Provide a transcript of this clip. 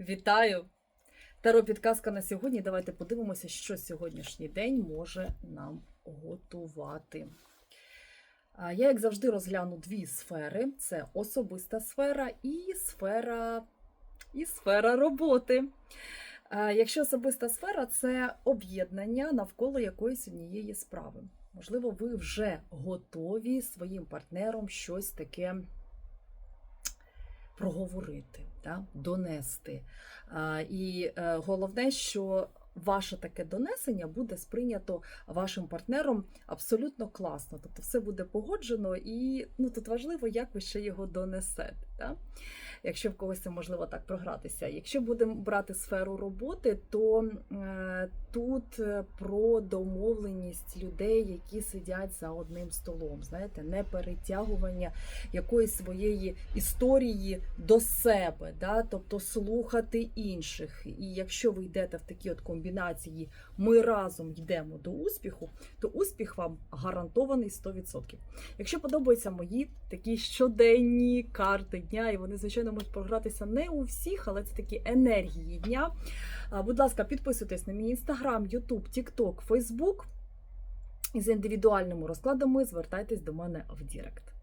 Вітаю! Таро підказка на сьогодні. Давайте подивимося, що сьогоднішній день може нам готувати. Я, як завжди, розгляну дві сфери: це особиста сфера і сфера, і сфера роботи. Якщо особиста сфера це об'єднання навколо якоїсь однієї справи. Можливо, ви вже готові своїм партнером щось таке проговорити, да? донести. І е, головне, що ваше таке донесення буде сприйнято вашим партнером абсолютно класно. Тобто все буде погоджено, і ну, тут важливо, як ви ще його донесете. Да? Якщо в когось це можливо так програтися. Якщо будемо брати сферу роботи, то е, тут е, про домовленість людей, які сидять за одним столом, знаєте, не перетягування якоїсь своєї історії до себе, да? тобто слухати інших. І якщо ви йдете в такі от комбінації, ми разом йдемо до успіху, то успіх вам гарантований 100%. Якщо подобаються мої такі щоденні карти дня, і вони, звичайно, можуть програтися не у всіх, але це такі енергії дня. Будь ласка, підписуйтесь на мій інстаграм, Ютуб, Тікток, Фейсбук. І з індивідуальними розкладами звертайтесь до мене в Дірект.